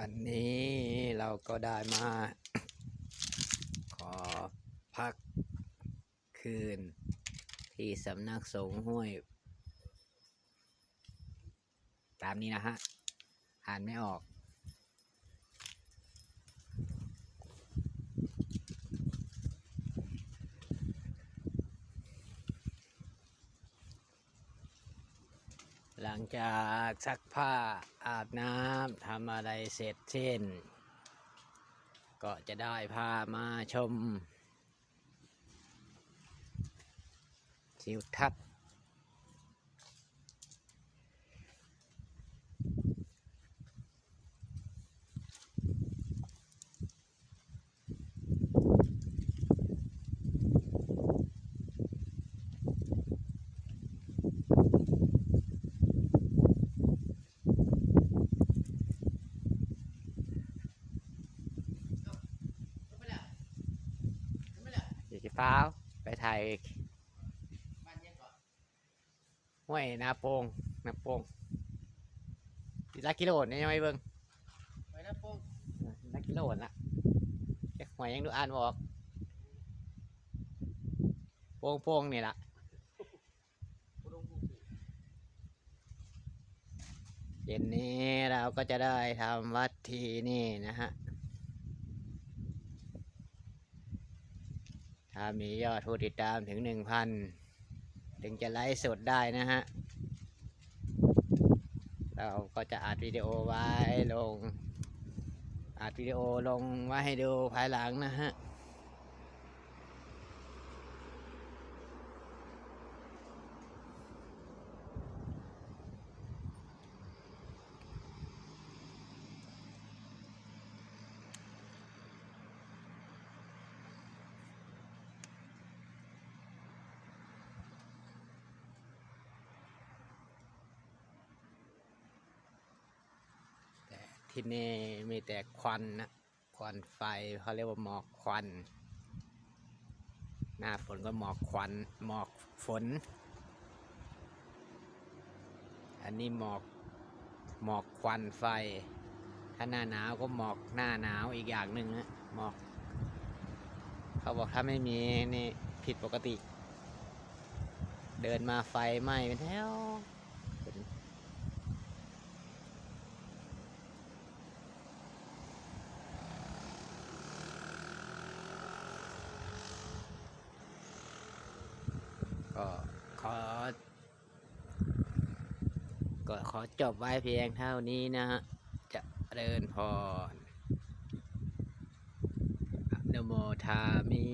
วันนี้เราก็ได้มา ขอพักคืน ที่สำนักสงฆ์ห้วย ตามนี้นะฮะ อ่านไม่ออก หลังจากซักผ้าอาบน้ำทำอะไรเสร็จเช่น ก็จะได้พามาชมทิวทัศน์ สีฟ้าวไปถ่ายห้วยนาโปงนาโปงอีกลักกิโลนี่ยังไม่เบิ่งไปนะโป้งลักกิโลละแค่หวยยังดูอ่านบออกโปงโปงนี่ละอุดมภูมิเย็นนี้เราก็จะได้ทำวัดที่นี่นะฮะ ถ้ามียอดผู้ติดตามถึงหนึ่งพันถึงจะไลฟ์สดได้นะฮะ เราก็จะอัดวิดีโอไว้ลง อัดวิดีโอลงไว้ให้ดูภายหลังนะฮะ ที่นี่มีแต่ควันนะควันไฟเขาเรียกว่าหมอกควัน หน้าฝนก็หมอกควันหมอกฝน อันนี้หมอกหมอกควันไฟ ถ้าหน้าหนาวก็หมอกหน้าหนาวอีกอย่างหนึ่งนะหมอก เขาบอกถ้าไม่มีนี่ผิดปกติ เดินมาไฟไหม้เป็นแถว ก็ ขอก็ขอจบไว้เพียงเท่านี้นะฮะ จะเริญพรนะโมทามิ